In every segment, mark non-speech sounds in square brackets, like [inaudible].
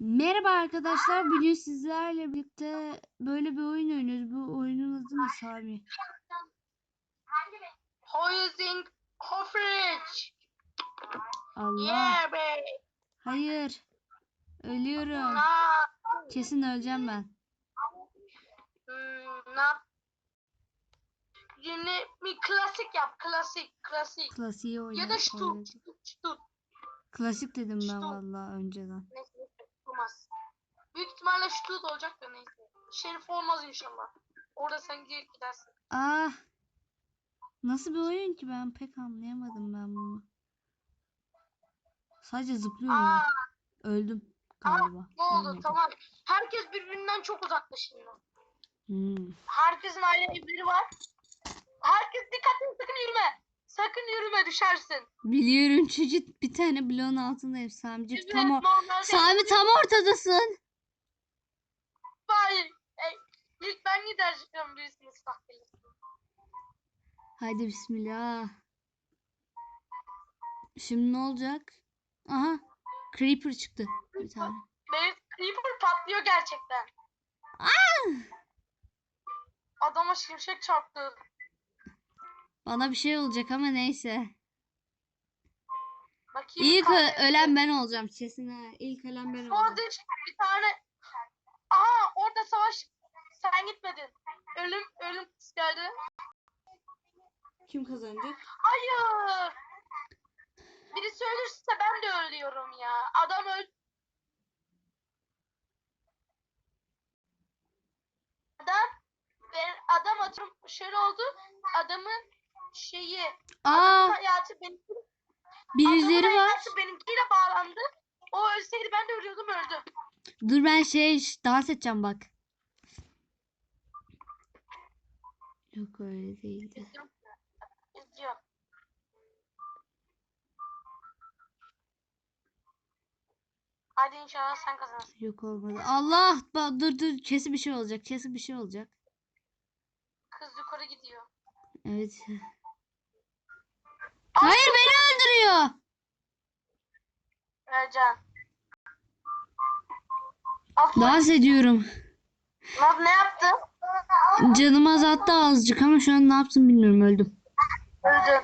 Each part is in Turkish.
Merhaba arkadaşlar. Bugün sizlerle birlikte böyle bir oyun oynuyoruz. Bu oyunun adı ne Sami? Housing coverage. Allah. Yeah be. Hayır. Ölüyorum. Kesin öleceğim ben. Hmm. Yeni bir klasik yap. Klasik. Klasik. Klasiği Ya oyna. da. Şut. Klasik dedim ben vallahi önceden. Neyse. Olmaz. Büyük ihtimalle şut olacak da neyse. Şerif olmaz inşallah. Orada sen gir gidersin. Ah. Nasıl bir oyun ki ben pek anlayamadım ben bunu. Sadece zıplıyorum Aa, ben. Öldüm Aa, galiba. ne oldu? Ölmedim. Tamam. Herkes birbirinden çok uzakta şimdi. Hmm. Herkesin ayrı evleri var. Herkes dikkatli sakın yürüme. Sakın yürüme düşersin. Biliyorum çocuk bir tane bloğun altındayım Sami'cik. Evet, Tam or- normalde- Sami tam ortadasın. Vay. Ey, ilk ben giderdim birisini gelirsin. Haydi bismillah. Şimdi ne olacak? Aha. Creeper çıktı. Bir tane. Benim creeper patlıyor gerçekten. Adama şimşek çarptı. Bana bir şey olacak ama neyse. Bakayım. İlk ö- ölen ben olacağım kesin ha. İlk ölen ben olacağım. Orada bir tane. Aha orada savaş. Sen gitmedin. Ölüm ölüm geldi. Kim kazanacak? Hayır. Birisi ölürse ben de ölüyorum ya. Adam öl. Adam ben adam atıyorum şöyle oldu. Adamın şeyi Aa, hayatı benim birileri adamın var. hayatı benimkiyle bağlandı. O ölseydi ben de ölüyordum öldü. Dur ben şey dans edeceğim bak. Yok öyle değildi. Hadi inşallah sen kazanırsın. Yok olmadı. Allah! Ba- dur dur kesin bir şey olacak. Kesin bir şey olacak. Kız yukarı gidiyor. Evet. Hayır beni öldürüyor. Ercan. Aslı. Dans ediyorum. Ne yaptı? Canım azalttı azıcık ama şu an ne yaptım bilmiyorum öldüm. Öldü.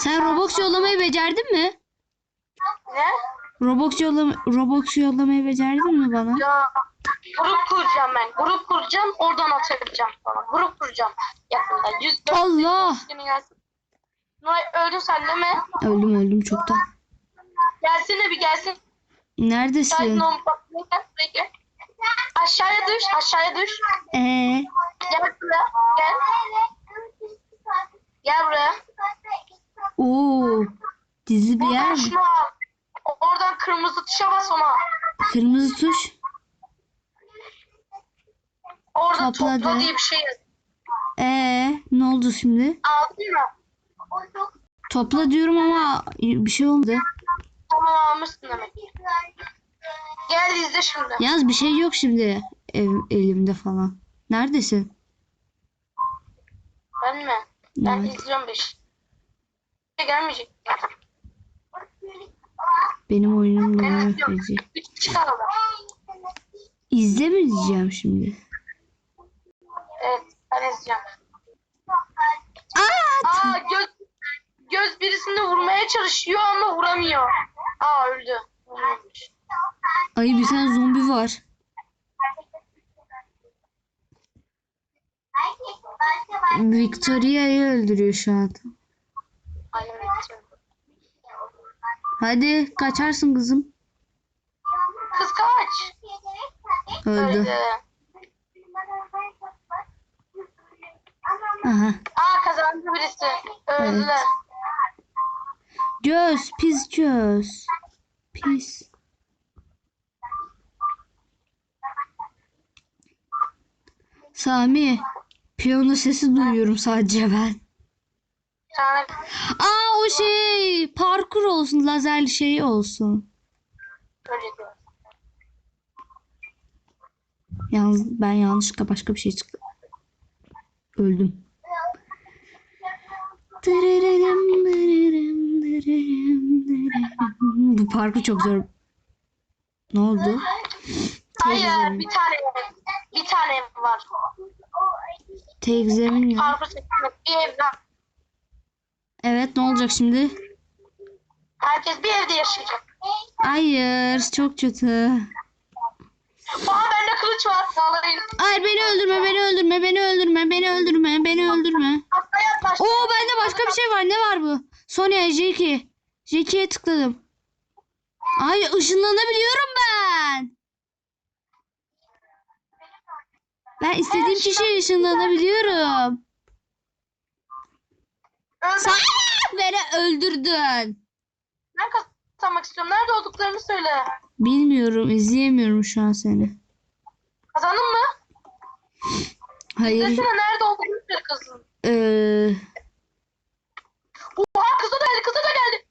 Sen Roblox yollamayı becerdin mi? Ne? Roblox yollama Roblox yollamayı becerdin mi bana? Ya grup kuracağım ben. Grup kuracağım. Oradan atacağım falan. Grup kuracağım. Yakında. 100 Allah! günü gelsin. Nuray öldün sen değil mi? Öldüm öldüm çoktan. Gelsene bir gelsin. Sakin Neredesin? ol. Bak, buraya gel, buraya gel. Aşağıya düş. Aşağıya düş. Ee, Gel buraya. Gel. Gel buraya. oo, dizi bir yer Oradan mi? al. Oradan kırmızı tuşa bas ona. Kırmızı tuş. Orada Topladı. topla diye bir şey yaz. Ee, ne oldu şimdi? Mı? Topla diyorum ama bir şey olmadı. Tamam almışsın demek. Gel izle şimdi. Yaz bir şey yok şimdi ev, elimde falan. Neredesin? Ben mi? Ben Evet. izliyorum beş. Gelmeyecek. Benim oyunum Ben numara izliyorum. feci. Üç kişi kaldı. İzle mi diyeceğim şimdi? Evet ben izleyeceğim. Aa! Aa göz göz birisini vurmaya çalışıyor ama vuramıyor. Aa öldü. Vuruyormuş. Ay bir tane zombi var. Victoria'yı öldürüyor şu an. Hadi kaçarsın kızım. Kız kaç. Öldü. Öldü. Aha. Aa kazandı birisi. Öldüler. Göz, pis göz. Pis. Sami, piyano sesi duyuyorum sadece ben. Aa o şey parkur olsun, lazerli şey olsun. Yalnız ben yanlışlıkla başka bir şey çıktı. Öldüm. Dırırım. [laughs] parkur çok zor. Ne oldu? Hayır bir tane. Bir tane ev var. Tek zemin ya. Parkur bir ev var. Evet ne olacak şimdi? Herkes bir evde yaşayacak. Hayır çok kötü. Aa bende kılıç var. Sağlayın. Hayır beni öldürme beni öldürme beni öldürme beni öldürme beni öldürme. Hatta yaklaş. Oo bende başka bir şey var ne var bu? Sonya Jackie. Jackie'ye tıkladım. Ay ışınlanabiliyorum ben. Ben istediğim kişiye ışınlanabiliyorum. Sen beni öldürdün. Ben kazanmak istiyorum. Nerede olduklarını söyle. Bilmiyorum izleyemiyorum şu an seni. Kazandın mı? Hayır. Desene nerede olduğunu söyle kızın. Ee, Oha kızı da geldi. Kızı da geldi.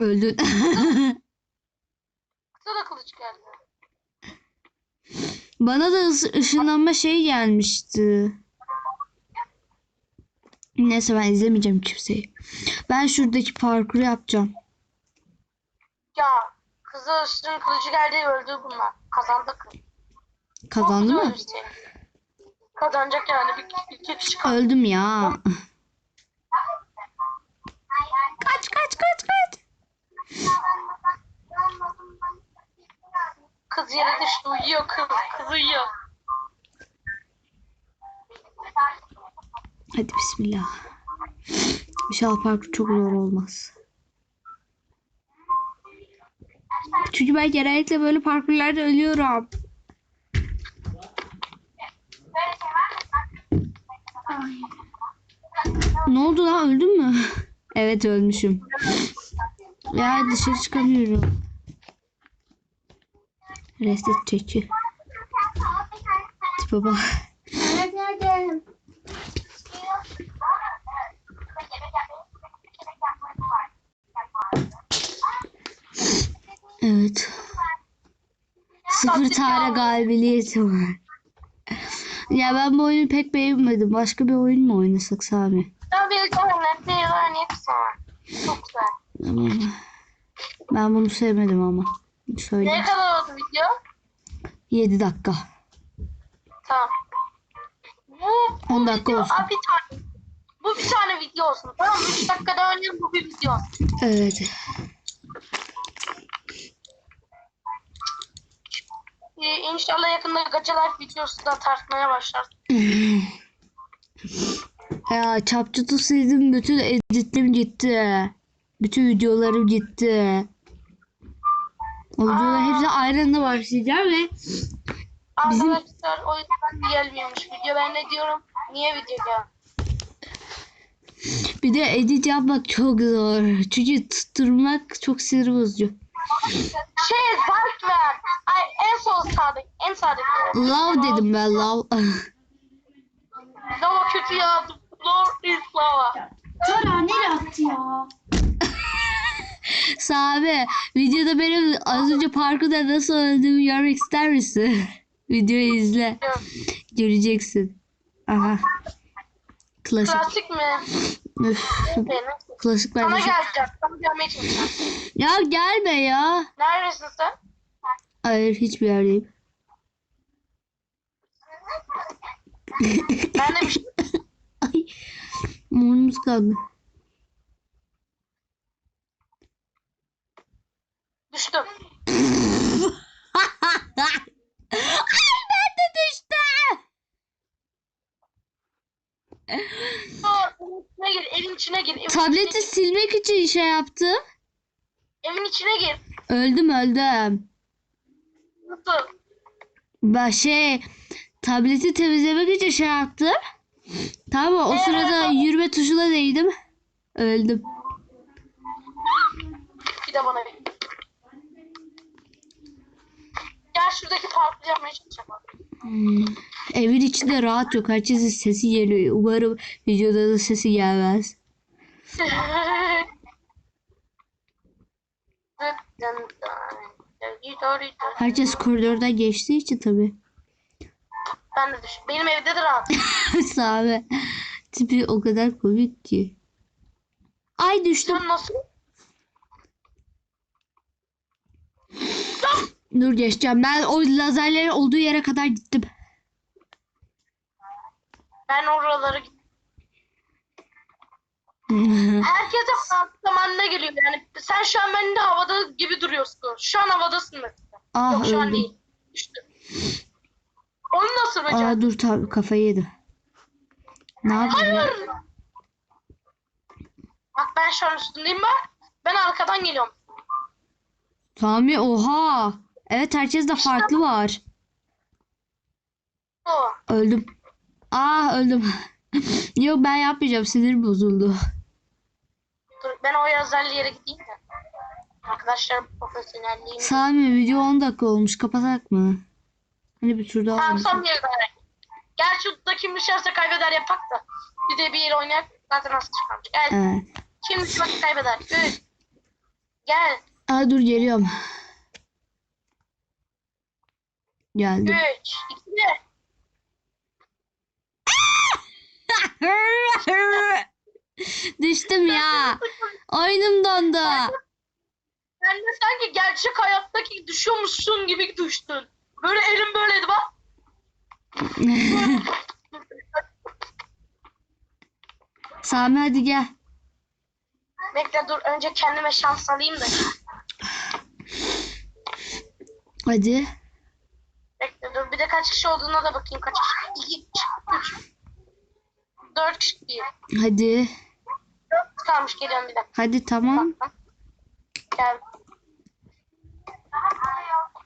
öldün. [laughs] Kıza da kılıç geldi. Bana da ışınlanma şey gelmişti. Neyse ben izlemeyeceğim kimseyi. Ben şuradaki parkuru yapacağım. Ya kızı ışığın kılıcı geldi öldü bunlar. Kazandık. Kazandı mı? işte. Kazanacak yani. Bir, iki kişi kaldı. Öldüm ya. Kaç kaç kaç kaç. Kız yere düştü uyuyor kız. Kız uyuyor. Hadi bismillah. İnşallah parkur çok zor olmaz. Çünkü ben genellikle böyle parkurlarda ölüyorum. Ne oldu lan öldün mü? [laughs] evet ölmüşüm. Ya dışarı çıkamıyorum. Reset çeki. Tipe bak. Evet. Sıfır tane galibiyeti var. Ya ben bu oyunu pek beğenmedim. Başka bir oyun mu oynasak Sami? Tane bir oynayayım sana. Çok güzel. Tamam. Ben bunu sevmedim ama. Ne Söyle. kadar oldu video? 7 dakika. Tamam. Bu, bu 10 dakika video, olsun. Tane. Bu bir tane video olsun. Tamam mı? 3 dakikada oynayalım bu bir video olsun. Evet. Ee, inşallah yakında Gacha Life videosu da tartmaya başlar. [laughs] Ya çapçıtı sildim. Bütün editlerim gitti. Bütün videolarım gitti. O videolar hepsi aynı anda başlayacağım ve Bizim- Arkadaşlar o yüzden gelmiyormuş video. Ben ne diyorum? Niye video gel? bir de edit yapmak çok zor. Çünkü tutturmak çok sinir bozucu. Şey ver. Ay en sol sağdaki. En sağdaki. Love dedim ben love. Lava kötü ya. Lord is lava. Tara nereye attı ya? [laughs] Sabi videoda benim az önce parkurda nasıl öldüğümü görmek ister misin? [laughs] Videoyu izle. Göreceksin. Aha. Klasik. Klasik mi? Üf, klasik Sana bence çok... geleceğim. Sana gelmeye çalışacağım. Ya gelme ya. Neredesin sen? Hayır hiçbir yerdeyim. Ben de bir şey. [laughs] Ay. Burnumuz kaldı. Düştüm. [laughs] Ay ben de düştüm. Dur, içine gir. Evin içine gir. Evin Tableti içine silmek için şey yaptım. gir. Evin içine gir. Öldüm öldüm. Nasıl? Ben şey tableti temizlemek için şey yaptım. Tamam mı? O sırada yürüme tuşuna değdim. Öldüm. Bir de bana ver. Gel şuradaki parkı yapmaya çalışacağım. Hmm. Evin içinde rahat yok. Herkesin sesi geliyor. Umarım videoda da sesi gelmez. Herkes koridordan geçtiği için tabii. Ben de düşün. Benim evde de rahat. [laughs] Sami. Tipi o kadar komik ki. Ay düştüm. Sen nasıl? Dur geçeceğim. Ben o lazerlerin olduğu yere kadar gittim. Ben oralara. [laughs] Herkese farklı zamanına geliyor yani. Sen şu an bende havada gibi duruyorsun. Şu an havadasın mesela. ah Yok şu an öldüm. değil. Onu nasıl becerdin? Aa dur tabii kafayı yedim. Ne yapayım? ya? Hayır. Bak ben şu an üstündeyim bak. Ben arkadan geliyorum. Sami oha. Evet herkeste farklı var. O. Öldüm. Ah öldüm. [laughs] Yok ben yapmayacağım. Sinir bozuldu. Dur ben o özelliği yere gideyim de. Arkadaşlar profesyonelliğim. Sami video 10 dakika olmuş. Kapatak mı? Hani bir tur daha Tamam son yere dayanak. Gel şurada kim düşerse kaybeder yapak da. Bir de bir yere oynayak. Zaten nasıl çıkarmış. Gel. Evet. Kim düşerse kaybeder. Üç. Gel. Aa dur geliyorum. Geldim. Üç. İki. Bir. [laughs] Düştüm ya. Oyunum dondu. Ben de sanki gerçek hayattaki düşüyormuşsun gibi düştün. Böyle elim böyleydi bak. [laughs] Sami hadi gel. Bekle dur önce kendime şans alayım da. Hadi. Bekle dur bir de kaç kişi olduğuna da bakayım kaç kişi. İki, üç. Dört kişi değil. Hadi. Dört kalmış geliyorum bir dakika. Hadi tamam. Gel.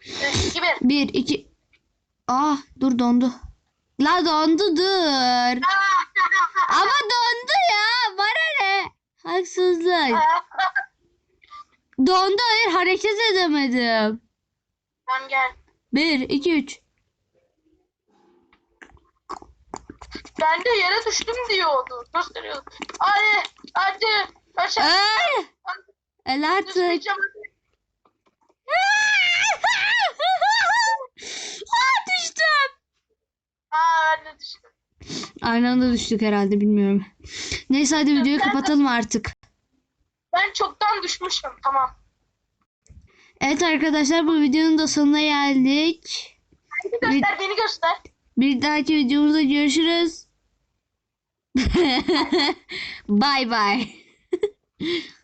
Üç, iki, bir. Bir, iki. Ah dur dondu. La dondu dur. [laughs] Ama dondu ya. Bana ne? Haksızlık. [laughs] Dondu hayır hareket edemedim. Tamam gel. Bir, iki, üç. Ben de yere düştüm diyordu. Gösteriyordu. Hadi. Hadi. Aşağı. Ay! El artık. Hadi. [laughs] Aa, düştüm. Aa ben de düştüm. Aynı anda düştük herhalde bilmiyorum. Neyse hadi videoyu kapatalım artık. Ben çoktan düşmüşüm. Tamam. Evet arkadaşlar bu videonun da sonuna geldik. Beni göster. Beni göster. Bir dahaki videomuzda görüşürüz. [laughs] bye bye. [laughs]